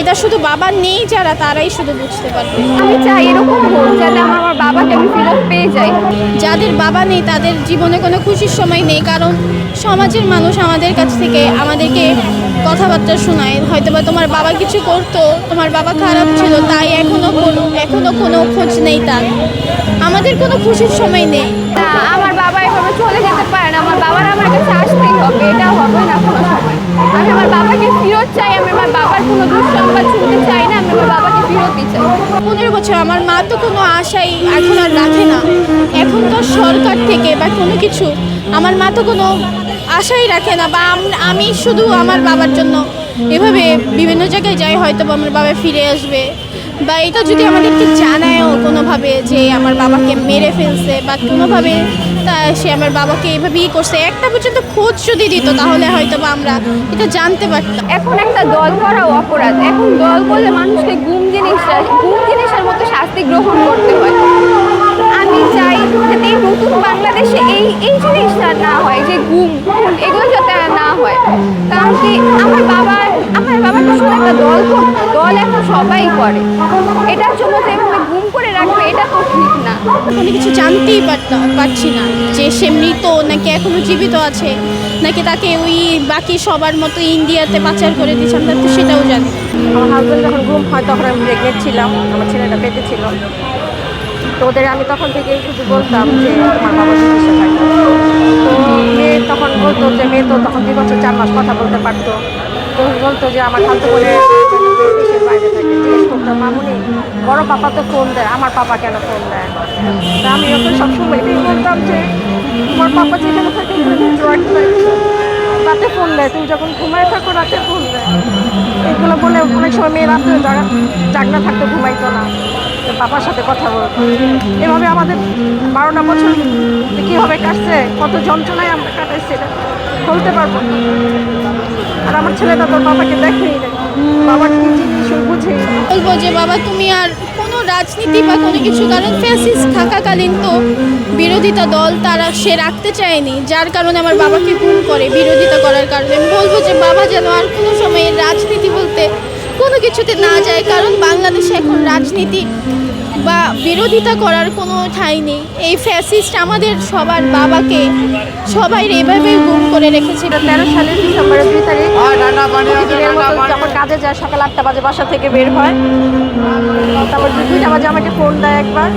এটা শুধু বাবা নেই যারা তারাই শুধু বুঝতে পারবে। আমি চাই এরকম হোক যাতে আমার আমার বাবাকে আমি ফেরত পেয়ে যাই যাদের বাবা নেই তাদের জীবনে কোনো খুশির সময় নেই কারণ সমাজের মানুষ আমাদের কাছ থেকে আমাদেরকে কথাবার্তা শোনায়। হয়তো বা তোমার বাবা কিছু করতো তোমার বাবা খারাপ ছিল তাই এখনও কোনো এখনও কোনো খোঁজ নেই তার। আমাদের কোনো খুশির সময় নেই। আমার বাবা এভাবে চলে যেতে পারে না। আমার বাবার আমার কাছে আসতেই হবে এটা হবে না কোনো সময় আমি আমার বাবাকে ফেরত চাই আমি আমার বাবার কোনো দুঃসংবাদ শুনতে চাই না আমি আমার বাবাকে ফেরতই চাই পনেরো বছর, আমার মা তো কোনো আশাই এখন আর রাখে না। এখন তো সরকার থেকে বা কোনো কিছু, আমার মা তো কোনো আশাই রাখে না বা আম- শুধু আমার বাবার জন্য। এভাবে বিভিন্ন জায়গায় যাই হয়তো আমার বাবা ফিরে আসবে। বা এটা যদি আমাদেরকে জানায়ও কোনোভাবে যে আমার বাবাকে মেরে ফেলছে বা কোনোভাবে তা সে আমার বাবাকে এভাবেই করছে, একটা পর্যন্ত খোঁজ যদি দিত তাহলে হয়তো বা আমরা এটা জানতে পারতাম। এখন একটা দল করাও অপরাধ। এখন দল করলে মানুষকে গুম জিনিসটা, গুম জিনিসের মতো শাস্তি গ্রহণ করতে হয়। আমি চাই যাতে এই নতুন বাংলাদেশে এই এই জিনিসটা না হয়, যে গুম, এগুলো যাতে না হয়। কারণ কি আমার বাবা আমার বাবা তো একটা দল দল এখন সবাই করে। এটার জন্য যে এভাবে গুম করে রাখবে এটা তো ঠিক না। কোনো কিছু জানতেই পারতাম পারছি না যে সে মৃত নাকি এখনও জীবিত আছে নাকি তাকে ওই বাকি সবার মতো ইন্ডিয়াতে পাচার করে দিয়েছে আমরা তো সেটাও জানি আমার হাজব্যান্ড যখন ঘুম হয় তখন আমি প্রেগনেন্ট ছিলাম আমার ছেলেটা পেটে ছিল তো ওদের আমি তখন থেকে শুধু বলতাম যে আমার বাবা চিকিৎসা তো মেয়ে তখন বলতো যে মেয়ে তো তখন দুই বছর চার মাস কথা বলতে পারতো। বলতো যে আমার বোনে দেশের বাইরে থাকে জিজ্ঞেস করতাম মামুনি। বড় পাপা তো ফোন দেয়, আমার পাপা কেন ফোন দেয়? তা আমি ওকে সবসময় এটাই বলতাম যে, তোমার পাপা যেখানে থাকে রাতে ফোন দেয়, তুমি যখন ঘুমায় থাকো রাতে ফোন দেয়। এগুলো বলে অনেক সময় মেয়ে রাতে জাগা, জাগনা থাকতে ঘুমাইতো না। বাবার সাথে কথা বলতো। এভাবে আমাদের বারোটা বছর কীভাবে কাটছে, কত যন্ত্রণায় আমরা কাটাইছি, এটা বলতে পারব না। আর আমার ছেলেটা তোর বাবাকে দেখেই বাবার কি জিনিস না। বলব যে বাবা, তুমি আর কোনো রাজনীতি বা কোনো কিছু, কারণ ফ্যাসিস থাকাকালীন তো বিরোধিতা দল তারা সে রাখতে চায়নি। যার কারণে আমার বাবাকে গুম করে বিরোধিতা করার কারণে। বলব যে বাবা যেন আর কোনো সময় রাজনীতি বলতে কোনো কিছুতে না যায়, কারণ বাংলাদেশে এখন রাজনীতি বা বিরোধিতা করার কোনো ঠাঁই নেই। এই ফ্যাসিস্ট আমাদের সবার বাবাকে সবাই এভাবে গুম করে রেখেছিল তেরো সালের ডিসেম্বরের দুই তারিখ। যখন কাজে যায় সকাল আটটা বাজে বাসা থেকে বের হয়। তারপর দুইটা বাজে আমাকে ফোন দেয় একবার।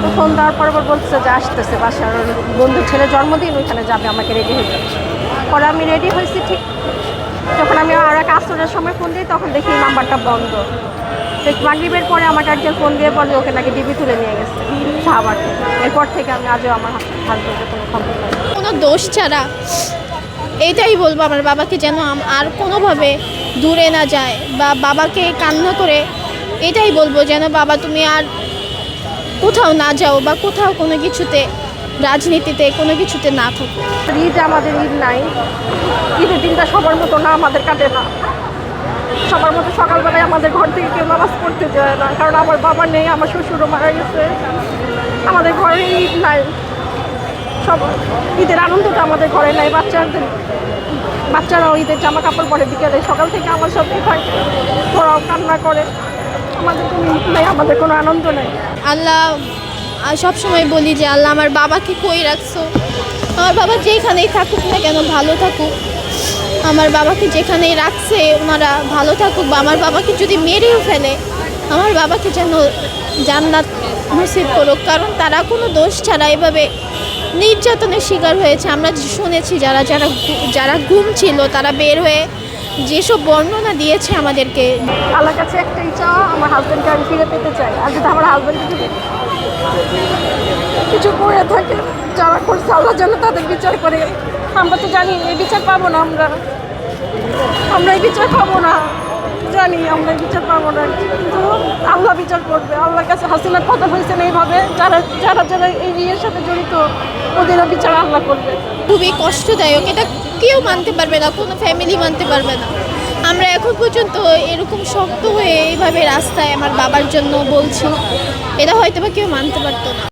তো ফোন দেওয়ার পর আবার বলতেছে যে আসতেছে বাসার ওর বন্ধুর ছেলে জন্মদিন ওইখানে যাবে আমাকে রেডি হতে পরে আমি রেডি হয়েছি ঠিক। যখন আমি আর এক আসরের সময় ফোন দিই তখন দেখি নাম্বারটা বন্ধ। তো মাগরিবের পরে আমাকে একজন ফোন দিয়ে বলে ওকে নাকি ডিবি তুলে নিয়ে গেছে শাহবাগ। এরপর থেকে আমি আজও আমার হাজবেন্ডের কোনো খবর কোনো দোষ ছাড়া এইটাই বলব আমার বাবাকে যেন আর কোনোভাবে দূরে না যায় বা বাবাকে কান্না করে এটাই বলব যেন বাবা তুমি আর কোথাও না যাও বা কোথাও কোনো কিছুতে রাজনীতিতে কোনো কিছুতে না থাকো। ঈদ আমাদের ঈদ নাই ঈদের দিনটা সবার মতো না আমাদের কাটে না। সবার মতো সকালবেলায় আমাদের ঘর থেকে কেউ নামাজ পড়তে যায় না, কারণ আমার বাবা নেই, আমার শ্বশুরও মারা গেছে। আমাদের ঘরে ঈদ নাই। সব ঈদের আনন্দটা আমাদের ঘরে নাই, বাচ্চাদের বাচ্চারাও ঈদের জামা কাপড় পরে বিকেলে সকাল থেকে আমার সাথেই থাকে ওরাও কান্না করে। আমাদের কোনো ঈদ নেই, আমাদের কোনো আনন্দ নেই। আল্লাহ সব সময় বলি যে আল্লাহ, আমার বাবাকে কই রাখছো? আমার বাবা যেখানেই থাকুক না কেন ভালো থাকুক। আমার বাবাকে যেখানেই রাখছে, ওনারা ভালো থাকুক বা আমার বাবাকে যদি মেরেও ফেলে, আমার বাবাকে যেন জান্নাত নসিব করুক। কারণ তারা কোনো দোষ ছাড়া এভাবে নির্যাতনের শিকার হয়েছে। আমরা শুনেছি, যারা যারা যারা গুম ছিল, তারা বের হয়ে যেসব বর্ণনা দিয়েছে আমাদেরকে। আল্লাহর কাছে একটাই চাওয়া, আমার হাজব্যান্ডকে আমি ফিরে পেতে চাই। আর যদি আমার হাজব্যান্ড যদি কিছু করে থাকে, যারা করছে, আল্লাহ যেন তাদের বিচার করে। আমরা তো জানি, এই বিচার পাবো না আমরা। আমরা এই বিচার পাবো না। জানি, আমরা বিচার পাবো না। কিন্তু আল্লাহ বিচার করবে। আল্লাহর কাছে হাসিনার কথা হয়েছে না এইভাবে। যারা যারা যারা এই ইয়ের সাথে জড়িত, ওদেরও বিচার আল্লাহ করবে। খুবই কষ্টদায়ক। এটা কেউ মানতে পারবে না, কোনো ফ্যামিলি মানতে পারবে না। আমরা এখন পর্যন্ত এরকম শক্ত হয়ে এইভাবে রাস্তায় আমার বাবার জন্য বলছি, এটা হয়তো বা কেউ মানতে পারতো না।